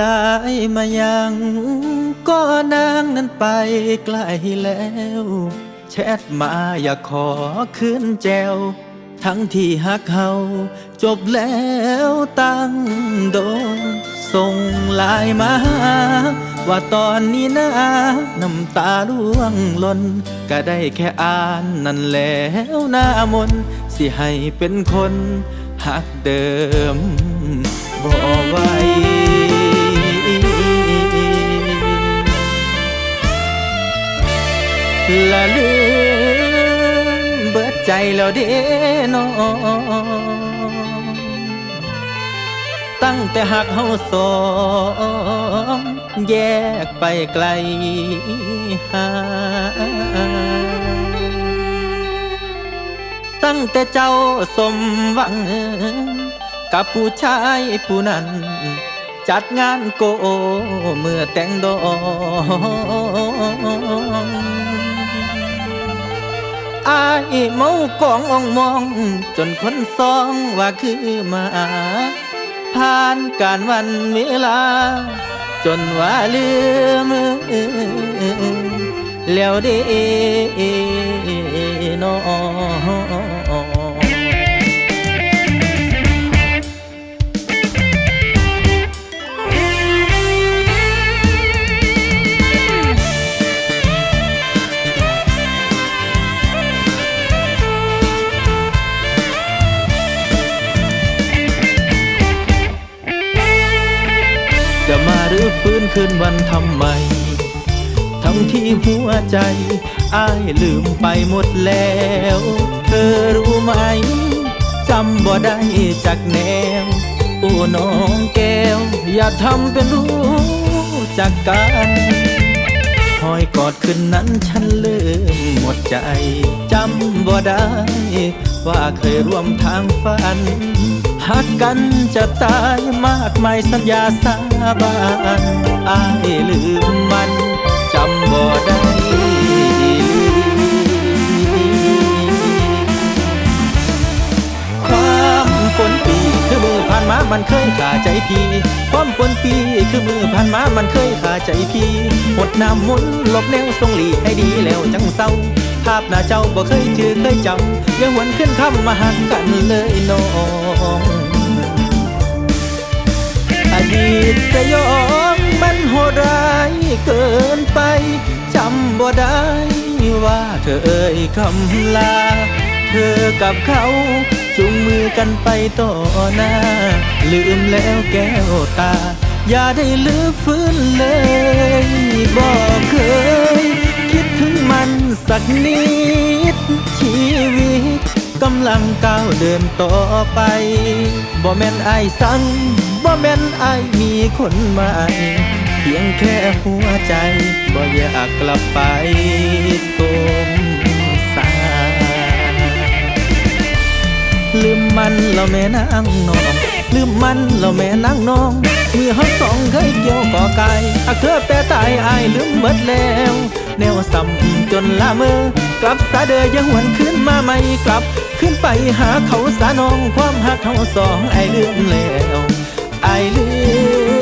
ลายมายังก็นางนั้นไปไกลแล้ว แชทมาอยากขอคืนแจว ทั้งที่หักเฮาจบแล้วตั้งโดน ส่งไลายมาว่าตอนนี้นะน้ำตาร่วงหล่นก็ได้แค่อ่านนั่นแล้วหน้ามน สิให้เป็นคนหักเดิมบ่ไหว ละลืมเบิดใจแล้วเด้น้องตั้งแต่หักเฮาสองแยกไปไกลหาตั้งแต่เจ้าสมหวัง กับผู้ชายผู้นั้น จัดงานโกเมื่อแต่งดอง เมากองอ่องมอง จนคนซองว่าคือมาผ่านการวันเวลา จนว่าลืมแล้วเด้น้อ มาหรือฟื้นคืนวันทำไมทั้งที่หัวใจอ้ายลืมไปหมดแล้ว เธอรู้ไหมจำบ่ได้จากแนว โอ้น้องแก้ว อย่าทำเป็นรู้จักกันคอยกอดคืนนั้นฉันเริ่มหมดใจจำบ่ได้ว่าเคยร่วมทางฝัน หักกันจะตายมากมายสัญญาสาบานอายลืมมันจำบ่ได้ความปนปีคือมือผ่านมามันเคยขาใจพี่ความปนปีคือมือผ่านมามันเคยขาใจพี่หดน้ำมุนหลบแนวทรงหลีให้ดีแล้วจังเศร้าภาพหน้าเจ้าบ่เคยจือเคยจำยังหวนขึ้นคำมาหักกันเลยน้อง ตสยองมันโหดร้ายเกินไป จำบ่ได้ว่าเธอเอ่ยคำลา เธอกับเขาจูงมือกันไปต่อหน้า ลืมแล้วแก้วตา อย่าได้ลือฟื้นเลยบอกเคย คิดถึงมันสักนิดชีวิต กำลังก้าวเดินต่อไป บ่แม่นอสั่งบ่แม่นอมีคนใหม่เพียงแค่หัวใจ บ่อยากกลับไปสมสารลืมมันแล้วแม่นางน้อง ลืมมันแล้วแม่นางน้องมือเฮาสอง เกี่ยวก่อไก่อักเธอแต่ตายอายลืมเบิดแล้ว แนวซ้ำจนละเมอกลับสาเดอยังหวนขึ้นมาไม่กลับ ขึ้นไปหาเขาสานองความหักเขาสองไอลืมแล้วไอลืม